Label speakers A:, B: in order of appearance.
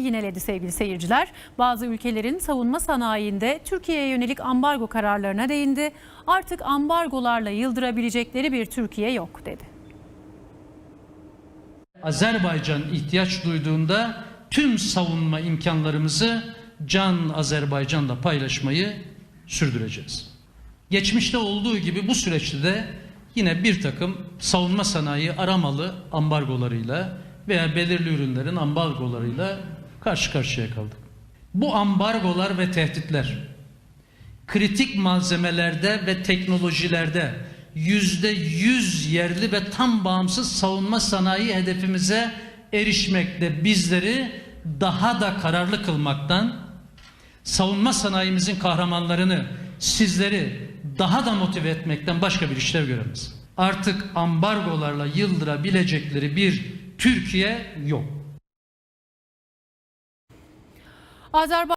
A: yineledi sevgili seyirciler. Bazı ülkelerin savunma sanayinde Türkiye'ye yönelik ambargo kararlarına değindi. Artık ambargolarla yıldırabilecekleri bir Türkiye yok dedi.
B: Azerbaycan ihtiyaç duyduğunda tüm savunma imkanlarımızı Can Azerbaycan'la paylaşmayı sürdüreceğiz. Geçmişte olduğu gibi bu süreçte de yine bir takım savunma sanayi aramalı ambargolarıyla veya belirli ürünlerin ambargolarıyla karşı karşıya kaldık. Bu ambargolar ve tehditler kritik malzemelerde ve teknolojilerde yüzde yüz yerli ve tam bağımsız savunma sanayi hedefimize erişmekte bizleri daha da kararlı kılmaktan, savunma sanayimizin kahramanlarını, sizleri daha da motive etmekten başka bir işlev göremez. Artık ambargolarla yıldırabilecekleri bir Türkiye yok.
A: Azerbaycan